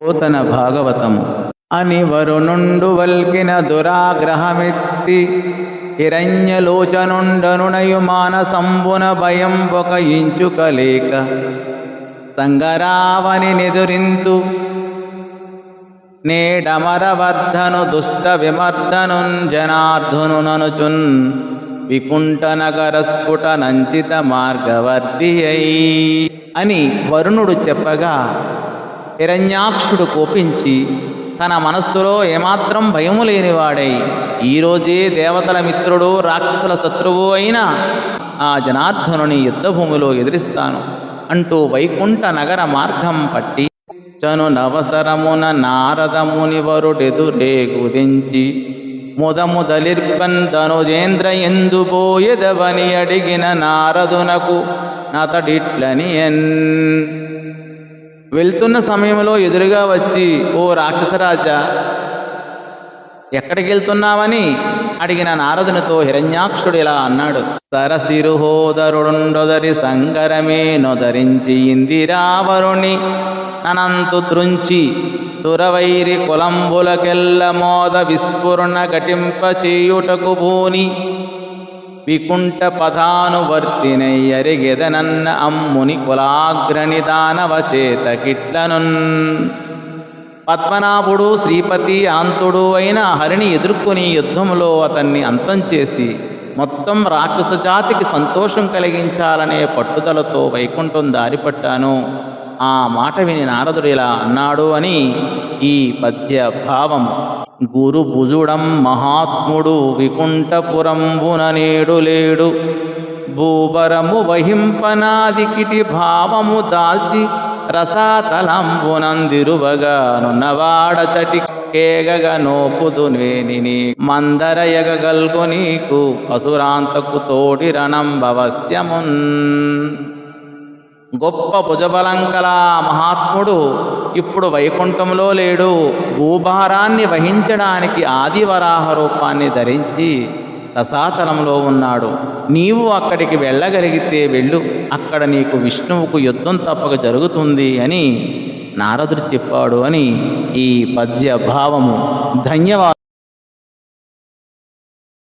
పోతన భాగవతము. అని వరుణుండు వల్కిన దురాగ్రహమిత్తి హిరణ్యలోచనుండనునయు మానసంబున భయం ఒక ఇంచుకలేక సంగరావని నిదురింతు నేడమరవర్ధను దుష్ట విమర్ధనున్ జనార్ధును ననుచున్ వికుంఠ నగర స్ఫుట నంచిత మార్గవర్తి అని వరుణుడు చెప్పగా హిరణ్యాక్షుడు కోపించి తన మనస్సులో ఏమాత్రం భయము లేనివాడై ఈరోజే దేవతల మిత్రుడు రాక్షసుల శత్రువు అయిన ఆ జనార్దనుని యుద్ధభూమిలో ఎదిరిస్తాను. అంటూ వైకుంఠ నగర మార్గం పట్టి చను నవసరమున నారదముని వరుడెదురే గురించి ముదముదలిర్పన్ ధనుజేంద్ర ఎందుపోయెదవని అడిగిన నారదునకు నతడిట్లని ఎన్ వెళ్తున్న సమయంలో ఎదురుగా వచ్చి ఓ రాక్షసరాజా ఎక్కడికి వెళ్తున్నావని? అడిగిన నారదునితో హిరణ్యాక్షుడు ఇలా అన్నాడు సరసిరుహోదరుడుండొదరి సంగరమే నొదరించి ఇందిరావరుణి అనంతు త్రుంచి సురవైరి కులంబులకెల్ల మోద విస్ఫురణ ఘటింప చేయుటకు భూని. వికుంఠ పదానువర్తినయ్యరిగెదనన్న అమ్ముని కులాగ్రణి దానవ చేత కిట్లనున్ పద్మనాభుడు శ్రీపతి ఆంతుడు అయిన హరిని ఎదుర్కొని యుద్ధంలో అతన్ని అంతం చేసి మొత్తం రాక్షస జాతికి సంతోషం కలిగించాలనే పట్టుదలతో వైకుంఠం దారిపట్టాను ఆ మాట విని నారదుడు ఇలా అన్నాడు అని ఈ పద్య భావం గురు భుజుడం మహాత్ముడు వికుంఠపురంబున నేడు లేడు. భూబరము వహింపనాదికిటి భావము దాల్చి రసాతలంబునందిరువగా నున్నవాడ చటి కేగగ నోపుదు వేనిని మందర ఎగగల్గు నీకు అసురాంతకు తోడి రణంబవస్యమున్ గొప్ప భుజబలంకల మహాత్ముడు ఇప్పుడు వైకుంఠంలో లేడు. భూభారాన్ని వహించడానికి ఆదివరాహ రూపాన్ని ధరించి రసాతలంలో ఉన్నాడు. నీవు అక్కడికి వెళ్ళగలిగితే వెళ్ళు. అక్కడ నీకు విష్ణువుకు యుద్ధం తప్పక జరుగుతుంది అని నారదుడు చెప్పాడు అని ఈ పద్య భావము ధన్యవాదాలు